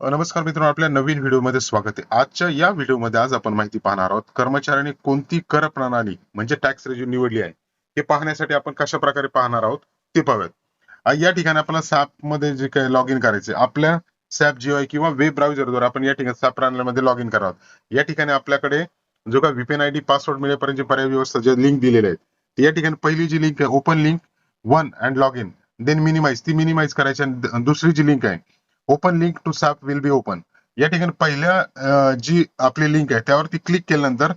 नमस्कार मित्रांनो आपल्या नवीन व्हिडिओमध्ये स्वागत आहे. आजच्या या व्हिडिओमध्ये आज आपण माहिती पाहणार आहोत कर्मचाऱ्यांनी कोणती कर प्रणाली म्हणजे टॅक्स रेज्यू निवडली आहे हे पाहण्यासाठी आपण कशा प्रकारे पाहणार आहोत ते पाहूयात. या ठिकाणी आपल्याला सॅपमध्ये जे काही लॉग इन करायचे आपल्या सॅप जीआय किंवा वेब ब्राउझरद्वारे आपण या ठिकाणी सॅप प्रणालीमध्ये लॉग इन करावं. या ठिकाणी आपल्याकडे जो काही व्हीपीएन आयडी पासवर्ड मिळेपर्यंत पर्याय व्यवस्था जे लिंक दिलेले आहेत या ठिकाणी पहिली जी लिंक आहे open link one and log in then minimise ती मिनिमाइज करायची आणि दुसरी जी लिंक आहे open link two SAP will be open या ठिकाणी पहिल्या जी आपली लिंक आहे त्यावरती क्लिक केल्यानंतर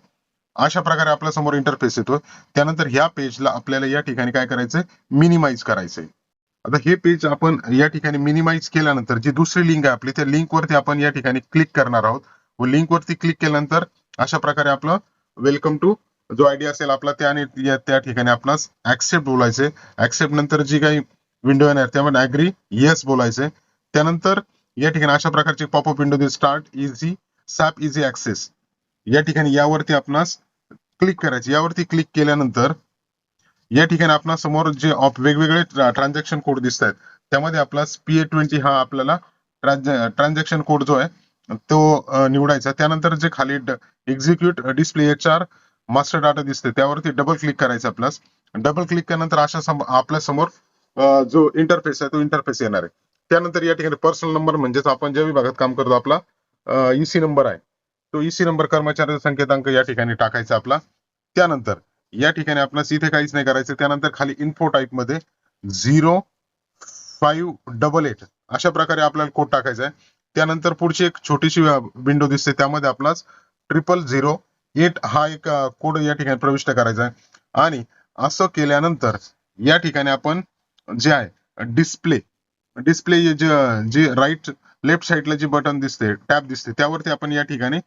अशा प्रकारे आपल्यासमोर इंटरफेस येतो त्यानंतर ह्या पेजला आपल्याला या ठिकाणी काय करायचंय? मिनिमाइज करायचंय. आता हे पेज आपण या ठिकाणी मिनिमाइज केल्यानंतर जी दुसरी लिंक आहे आपली त्या लिंक वरती आपण या ठिकाणी क्लिक करणार आहोत. व लिंक वरती क्लिक केल्यानंतर अशा प्रकारे आपलं वेलकम टू जो आयडी असेल आपला त्याने त्या ठिकाणी आपणास ऍक्सेप्ट बोलायचे ऍक्सेप्ट नंतर जी काही विंडो येणार त्यामध्ये अग्री येस बोलायचे त्यानंतर या ठिकाणी अशा प्रकारचे popup window start easy SAP easy access या ठिकाणी यावरती आपणास क्लिक करायचे. यावरती क्लिक केल्यानंतर या ठिकाणी आपणा समोर जे वेगवेगळे ट्रान्झॅक्शन कोड दिसत आहेत त्यामध्ये आपला पीए ट्वेंटी हा आपल्याला ट्रान्झॅक्शन कोड जो आहे तो निवडायचा. त्यानंतर जे खाली execute display H master data दिसते त्यावरती डबल क्लिक करायचं आपल्यास डबल क्लिक केल्यानंतर अशा आपल्यासमोर जो इंटरफेस आहे तो इंटरफेस येणार आहे. त्यानंतर या ठिकाणी पर्सनल नंबर म्हणजेच आपण ज्या विभागात काम करतो आपला ईसी नंबर आहे. तो ईसी नंबर कर्मचाऱ्याचा संकेतांक या ठिकाणी टाकायचा आपला. त्यानंतर या ठिकाणी आपणास इथे काहीच नाही करायचं. त्यानंतर खाली इन्फो टाईपमध्ये झिरो फाईव्ह डबल एट अशा प्रकारे आपल्याला कोड टाकायचा आहे. त्यानंतर पुढची एक छोटीशी विंडो दिसते. त्यामध्ये आपणास ट्रिपल झिरो एट हा एक कोड या ठिकाणी प्रविष्ट करायचा आहे. आणि असं केल्यानंतर या ठिकाणी आपण जे आहे डिस्प्ले डिस्प्ले जे जे राईट लेफ्ट साईडला जे बटन दिसते टॅब दिसते त्यावरती आपण या ठिकाणी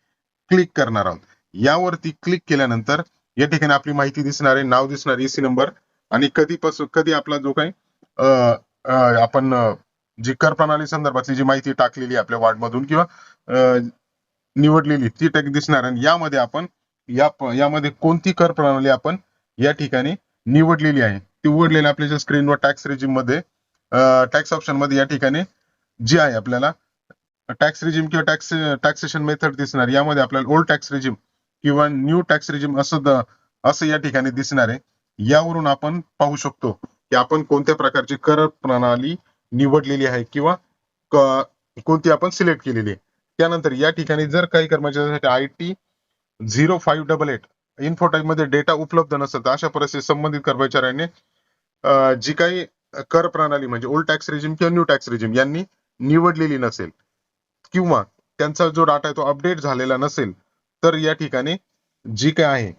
क्लिक करणार आहोत. यावरती क्लिक केल्यानंतर या ठिकाणी आपली माहिती दिसणार आहे नाव दिसणार ईसी नंबर आणि कधीपासून कधी आपला जो काही आपण जी कर प्रणाली संदर्भातली जी माहिती टाकलेली आपल्या वार्डमधून किंवा निवडलेली ती टॅक दिसणार आणि यामध्ये आपण या यामध्ये कोणती कर प्रणाली आपण या ठिकाणी निवडलेली आहे. ती उघडलेली आपल्या स्क्रीनवर टॅक्स रेजिममध्ये टॅक्स ऑप्शनमध्ये या ठिकाणी जी आहे आपल्याला टॅक्स रिजिम किंवा टॅक्स टॅक्सेशन मेथड दिसणार. यामध्ये आपल्याला ओल्ड टॅक्स रिजिम किंवा न्यू टॅक्स रिजिम असं असं या ठिकाणी दिसणार आहे. यावरून आपण पाहू शकतो की आपण कोणत्या प्रकारची कर प्रणाली निवडलेली आहे किंवा कोणती आपण सिलेक्ट केलेली आहे. त्यानंतर या ठिकाणी जर काही कर्मचाऱ्यांसाठी I T zero five double eight इन्फोटाईकमध्ये data उपलब्ध नसेल तर अशा परिस्थितीत संबंधित कर्मचाऱ्यांनी जी काही कर प्रणाली म्हणजे ओल्ड टॅक्स रेजिम किंवा न्यू टॅक्स रेजिम यांनी निवडलेली नसेल किंवा त्यांचा जो डाटा आहे तो अपडेट झालेला नसेल तर या ठिकाणी जी काय आहे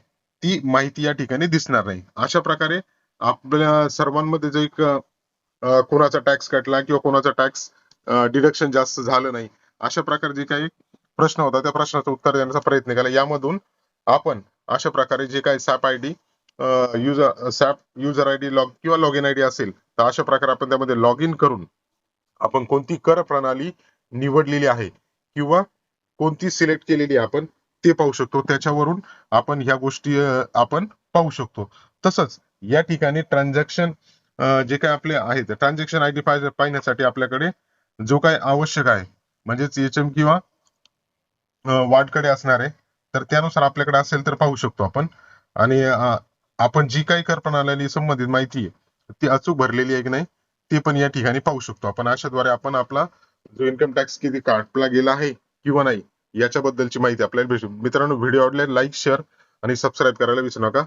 ती माहिती या ठिकाणी दिसणार नाही. अशा प्रकारे आपल्या सर्वांमध्ये जो एक कोणाचा टॅक्स कटला किंवा कोणाचा टॅक्स डिडक्शन जास्त झालं नाही अशा प्रकारे जे काही प्रश्न होता त्या प्रश्नाचं उत्तर देण्याचा प्रयत्न केला. यामधून आपण अशा प्रकारे जे काही SAP I D user SAP user I D log किंवा लॉग इन आय डी असेल तर अशा प्रकारे आपण त्यामध्ये लॉग इन करून आपण कोणती कर प्रणाली निवडलेली आहे किंवा कोणती सिलेक्ट केलेली आहे आपण ते पाहू शकतो. त्याच्यावरून आपण ह्या गोष्टी आपण पाहू शकतो. तसंच या ठिकाणी ट्रान्झॅक्शन जे काय आपले आहेत ट्रान्झॅक्शन आय डी पाहण्यासाठी आपल्याकडे जो काय आवश्यक आहे म्हणजेच एचएम किंवा वार्डकडे असणार आहे तर त्यानुसार आपल्याकडे असेल तर पाहू शकतो आपण. आणि आपण जी काही कर प्रणाली संबंधित माहिती आहे ती अचूक भरलेली आहे की नाही ते पण या ठिकाणी पाहू शकतो. आपण अशाद्वारे आपण आपला जो इन्कम टॅक्स किती काटला गेला आहे किंवा नाही याच्याबद्दलची माहिती आपल्याला भेटू. मित्रांनो व्हिडिओ आवडल्यास लाईक शेअर आणि सबस्क्राईब करायला विसरू नका.